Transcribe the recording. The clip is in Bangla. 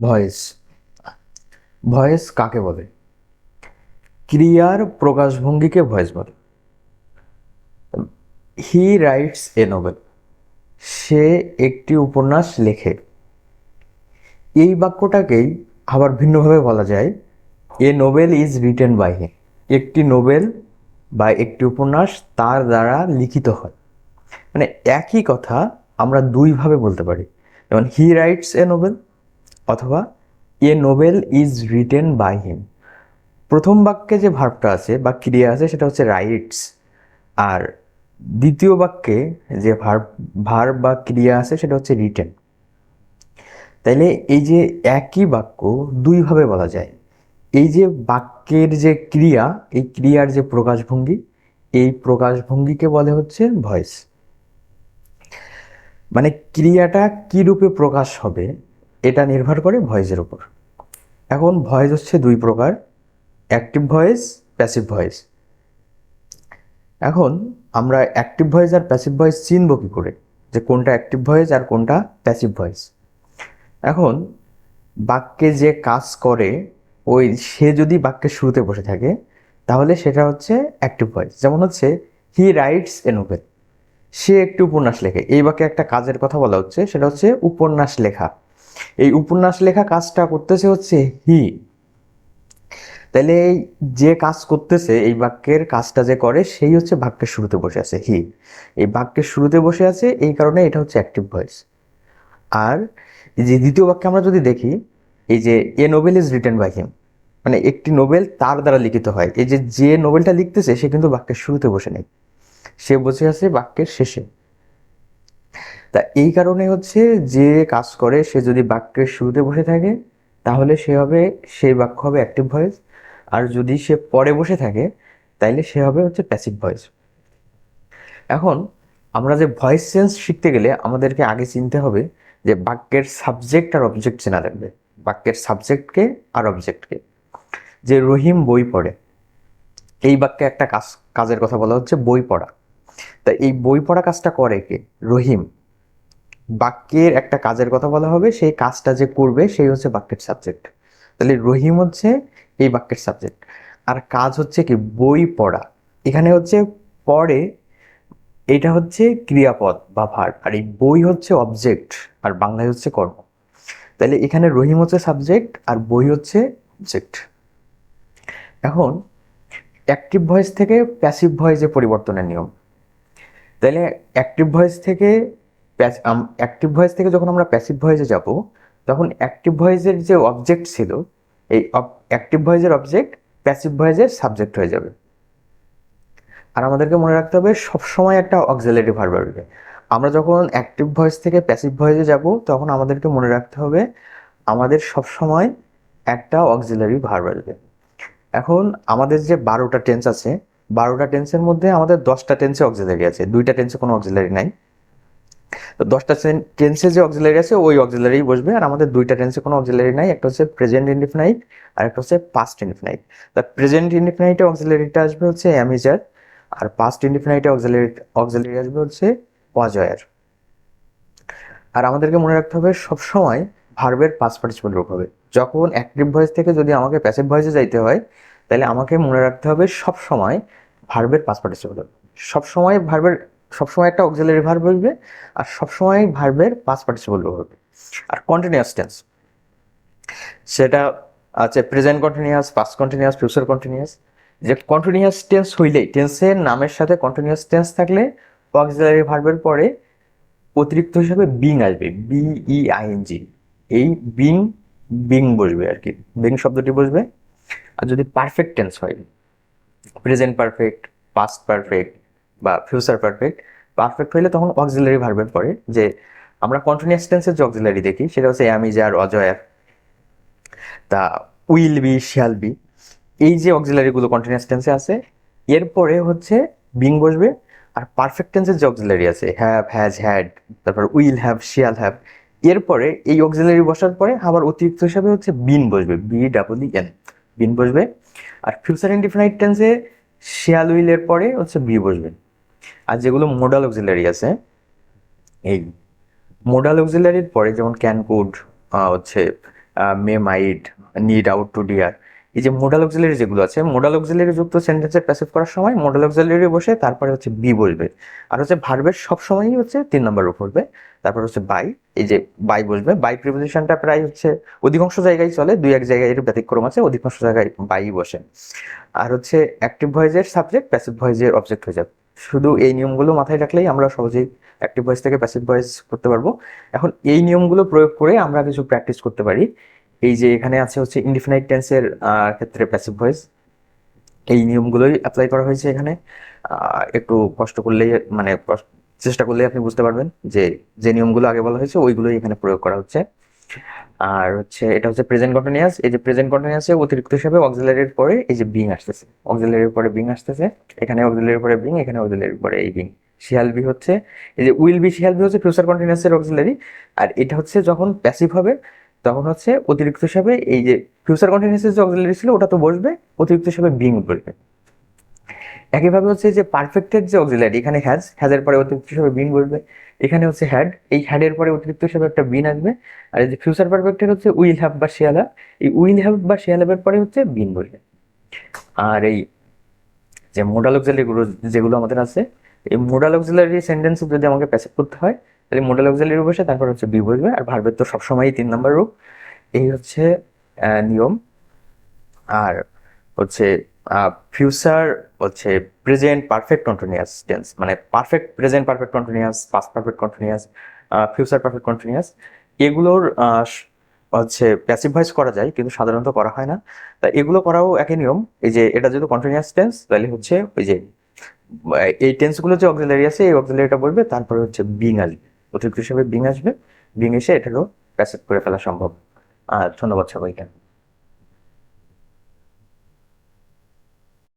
ভয়েস। ভয়েস কাকে বলে? ক্রিয়ার প্রকাশভঙ্গিকে ভয়েস বলে। He writes a Nobel. সে একটি উপন্যাস লেখে। এই বাক্যটাকেই আবার ভিন্নভাবে বলা যায়, a novel is written by him একটি নোবেল বা একটি উপন্যাস তার দ্বারা লিখিত হয়। মানে একই কথা আমরা দুইভাবে বলতে পারি। যেমন, হি রাইটস এ নোবেল। অথবা, a novel is written by him. প্রথম বাক্যে যে ভার্বটা আছে বা ক্রিয়া আছে, সেটা হচ্ছে রাইটস। আর দ্বিতীয় বাক্যে যে ভার্ব ভার্ব বা ক্রিয়া আছে, সেটা হচ্ছে রিটেন। তাইলে এই যে একই বাক্য দুইভাবে বলা যায়। এই যে বাক্যের যে ক্রিয়া, এই ক্রিয়ার যে প্রকাশভঙ্গি, এই প্রকাশভঙ্গিকে বলে হচ্ছে ভয়েস। মানে ক্রিয়াটা কি রূপে প্রকাশ হবে এটা নির্ভর করে ভয়েসের উপর। এখন ভয়েস হচ্ছে দুই প্রকার অ্যাক্টিভ ভয়েস প্যাসিভ ভয়েস। এখন আমরা অ্যাক্টিভ ভয়েস আর প্যাসিভ ভয়েস চিনব কী করে? যে কোনটা অ্যাক্টিভ ভয়েস আর কোনটা প্যাসিভ ভয়েস। এখন বাক্যে যে কাজ করে, ওই সে যদি বাক্যের শুরুতে বসে থাকে, তাহলে সেটা হচ্ছে অ্যাক্টিভ ভয়েস। যেমন হচ্ছে হি রাইটস এ নোভেল সে একটি উপন্যাস লেখে। এই বাক্যে একটা কাজের কথা বলা হচ্ছে, সেটা হচ্ছে উপন্যাস লেখা। এই উপন্যাস লেখা কাজটা করতেছে হচ্ছে হি। তাহলে এই যে কাজ করতেছে, এই বাক্যের কাজটা যে করে, সেই হচ্ছে বাক্যের শুরুতে বসে আছে হি। এই বাক্যের শুরুতে বসে আছে, এই কারণে এটা হচ্ছে অ্যাক্টিভ ভয়েস আর এই যে দ্বিতীয় বাক্যে আমরা যদি দেখি, এই যে a novel is written by him মানে একটি নোবেল তার দ্বারা লিখিত হয়। এই যে যে নোবেলটা লিখতেছে, সে কিন্তু বাক্যের শুরুতে বসে নেই। সে বসে আছে বাক্যের শেষে। তা এই কারণে হচ্ছে যে কাজ করে, সে যদি বাক্যের শুরুতে বসে থাকে, তাহলে সে হবে সেই বাক্য হবে অ্যাক্টিভ ভয়েস আর যদি সে পরে বসে থাকে, তাইলে সে হবে হচ্ছে প্যাসিভ ভয়েস এখন আমরা যে ভয়েস চেঞ্জ শিখতে গেলে আমাদেরকে আগে চিনতে হবে যে বাক্যের সাবজেক্ট আর অবজেক্ট চেনা লাগবে বাক্যের সাবজেক্টকে আর অবজেক্টকে যে রহিম বই পড়ে, এই বাক্যে একটা কাজ, কাজের কথা বলা হচ্ছে বই পড়া। তা এই বই পড়া কাজটা করে কে? রহিম। বাক্যের একটা কাজের কথা বলা হবে, সেই কাজটা যে করবে সেই হচ্ছে বাক্যের সাবজেক্ট তাহলে রহিম হচ্ছে এই বাক্যের সাবজেক্ট আর কাজ হচ্ছে কি? বই পড়া। এখানে হচ্ছে পড়ে, এটা হচ্ছে ক্রিয়াপদ বা ভার আর এই বই হচ্ছে অবজেক্ট আর বাংলায় হচ্ছে কর্ম। তাহলে এখানে রহিম হচ্ছে সাবজেক্ট আর বই হচ্ছে অবজেক্ট এখন অ্যাক্টিভ ভয়েস থেকে প্যাসিভ ভয়েসে পরিবর্তনের নিয়ম। তাহলে অ্যাক্টিভ ভয়েস থেকে অ্যাক্টিভ ভয়েস থেকে যখন আমরা প্যাসিভ ভয়েসে যাব, তখন অ্যাক্টিভ ভয়েসের যে অবজেক্ট ছিল, এই অ্যাক্টিভ ভয়েসের অবজেক্ট প্যাসিভ ভয়েসের সাবজেক্ট হয়ে যাবে। আর আমাদেরকে মনে রাখতে হবে, সবসময় একটা অক্সিলারি ভার্ব আসবে আমরা যখন অ্যাক্টিভ ভয়েস থেকে প্যাসিভ ভয়েসে যাব, তখন আমাদেরকে মনে রাখতে হবে, আমাদের সবসময় একটা অক্সিলারি ভার্ব আসবে এখন আমাদের যে বারোটা টেন্স আছে, বারোটা টেন্সের মধ্যে আমাদের দশটা টেন্সে অক্সিলারি আছে, দুইটা টেন্সে কোনো অক্সিলারি নাই। দশটা টেন্সে যে অক্সিলারি আছে, ওই অক্সিলারি বসবে। আর আমাদের দুইটা টেন্সে কোনো অক্সিলারি নাই, একটা হচ্ছে প্রেজেন্ট ইন্ডিফিনাইট আর একটা হচ্ছে পাস্ট ইনডিফিনাইট তা প্রেজেন্ট ইন্ডিফিনাইটে অক্সিলারিটা আসবে হচ্ছে অ্যামিজার আর পাস্ট ইনডিফিনাইটে অক্সিলারি অক্সিলারি আসবে হচ্ছে অজয়ার আর আমাদেরকে মনে রাখতে হবে, সবসময় ভার্বের পাস পার্টিসিপাল রূপ হবে। যখন অ্যাক্টিভ ভয়েস থেকে যদি আমাকে প্যাসিভ ভয়েসে যাইতে হয়, তাহলে আমাকে মনে রাখতে হবে সব সময় ভার্বের পাস পার্টিসিপাল হবে সবসময় ভার্বের সবসময় একটা অক্সিলারি ভার্ব বলবে আর সবসময় ভার্বের পাস পার্টিসিপাল হবে। আর কন্টিনিউয়াস টেন্স সেটা আছে present continuous past continuous future continuous যে কন্টিনিউয়াস টেন্স হইলেই টেন্সের নামের সাথে কন্টিনিউয়াস টেন্স থাকলে অক্সিলারি ভার্বের পরে অতিরিক্ত হিসাবে বিং আসবে B E I N G এই বিং বিং বসবে আর কি বিং শব্দটি বসবে। আর যদি পারফেক্ট টেন্স হয় প্রেজেন্ট পারফেক্ট পাস্ট পারফেক্ট বা ফিউচার পারফেক্ট পারফেক্ট হইলে তখন অক্সিলারি ভার্বের পরে যে আমরা কন্টিনিউয়াস টেন্সের যে অক্সিলারি দেখি, সেটা হচ্ছে অ্যামিজার অজয়ার তা উইল বি শ্যাল বি এই যে অক্সিলারিগুলো কন্টিনিউয়াস টেন্সে আছে এরপরে হচ্ছে বিং বসবে, আর পারফেক্ট টেন্সের যে অক্সিলারি আছে হ্যাভ হ্যাজ হ্যাড তারপর উইল হ্যাভ শিয়াল হ্যাভ এরপরে এই অক্সিলারি বসার পরে আবার অতিরিক্ত হিসাবে হচ্ছে বিন বসবে বি ডাবল এন বিন বসবে, আর ফিউচার ইনডিফিনাইট টেন্সে শিয়াল উইলের পরে হচ্ছে বি বসবে। আর যেগুলো মোডাল অক্সিলারি আছে, এই মোডাল অক্সিলারির পরে যেমন ক্যান কুড হচ্ছে may might need ought to dare এই যে মোডাল অক্সিলারি যেগুলো আছে মোডাল অক্সিলারি যুক্ত সেন্টেন্সের প্যাসিভ করার সময় মোডাল অক্সিলারি বসে তারপরে হচ্ছে বি বসবে। আর হচ্ছে ভার্বের সব সময়ই হচ্ছে তিন নম্বর হবে তারপর হচ্ছে বাই এই যে বাই বসবে। বাই প্রিপোজিশনটা প্রায় হচ্ছে অধিকাংশ জায়গায় চলে, দুই, এক জায়গায় এর ব্যতিক্রম আছে, অধিকাংশ জায়গায় বাই বসে। আর হচ্ছে অ্যাক্টিভ ভয়েসের সাবজেক্ট প্যাসিভ ভয়েসের অবজেক্ট হয়ে যাবে। শুধু এই নিয়মগুলো মাথায় রাখলেই আমরা সহজেই অ্যাক্টিভ ভয়েস থেকে প্যাসিভ ভয়েস করতে পারব। এখন এই নিয়মগুলো প্রয়োগ করে আমরা কিছু প্র্যাকটিস করতে পারি। এই যে এখানে আছে হচ্ছে ইনডিফিনাইট টেন্সের ক্ষেত্রে প্যাসিভ ভয়েস এই নিয়মগুলোই অ্যাপ্লাই করা হয়েছে এখানে। একটু কষ্ট করলেই মানে চেষ্টা করলেই আপনি বুঝতে পারবেন যে যে নিয়মগুলো আগে বলা হয়েছে, ওইগুলোই এখানে প্রয়োগ করা হচ্ছে। আর হচ্ছে এটা হচ্ছে প্রেজেন্ট কন্টিনিউয়াস এই যে প্রেজেন্ট কন্টিনিউয়াসে অতিরিক্ত হিসাবে অক্সিলারির পরে এই যে বিং আসতেছে। অক্সিলারির পরে বিং আসতেছে, এখানে অক্সিলারির পরে বিং এখানে অক্সিলারির পরে এই বিং শিয়াল বি হচ্ছে, এই যে উইল বি শিয়াল বি হচ্ছে ফিউচার কন্টিনিউয়াসের অক্সিলারি আর এটা হচ্ছে যখন প্যাসিভ হবে, তখন হচ্ছে অতিরিক্ত হিসাবে এই যে ফিউচার কন্টিনিউয়াসের যে অক্সিলারি ছিল, ওটা তো বসবে, অতিরিক্ত হিসাবে বিং বসবে। একইভাবে হচ্ছে যে পারফেক্টের যে অক্সিলারি এখানে হ্যাজ হ্যাজের পরে অতিরিক্ত হিসাবে বিন বসবে এখানে হচ্ছে হ্যাড এই হ্যাডের পরে অতিরিক্ত হিসাবে একটা বিন আসবে। আর এই যে ফিউচার পারফেক্টের হচ্ছে উইল হ্যাভ বা শেয়াল হ্যাভ এই উইল হ্যাভ বা শেয়াল হ্যাভের পরে হচ্ছে বিন বসবে আর এই যে মোডাল অক্সিলারিগুলো যেগুলো আমাদের আছে, এই মোডাল অক্সিলারি সেন্টেন্স যদি আমাকে প্যাসিভ করতে হয়, তাহলে মোডাল অক্সিলারি বসে, তারপর হচ্ছে বি বসবে। আর ভার্বের তো সবসময়ই তিন নম্বর রূপ এই হচ্ছে নিয়ম। আর হচ্ছে ফিউচার হচ্ছে প্রেজেন্ট পারফেক্ট কন্টিনিউয়াস টেন্স মানে perfect present perfect continuous past perfect continuous future perfect continuous এগুলোর হচ্ছে প্যাসিভ ভয়েস করা যায়, কিন্তু সাধারণত করা হয় না। তা এগুলো করাও একই নিয়ম, এই যে এটা যেহেতু কন্টিনিউয়াস টেন্স তাহলে হচ্ছে ওই যে এই টেন্সগুলো যে অক্সিলারি আছে, এই অক্সিলারিটা বলবে, তারপরে হচ্ছে বিং আসবে। অতিরিক্ত হিসেবে বিং আসবে বিং এসে এটারও প্যাসিভ করে ফেলা সম্ভব। আর ধন্যবাদ সবাইকে।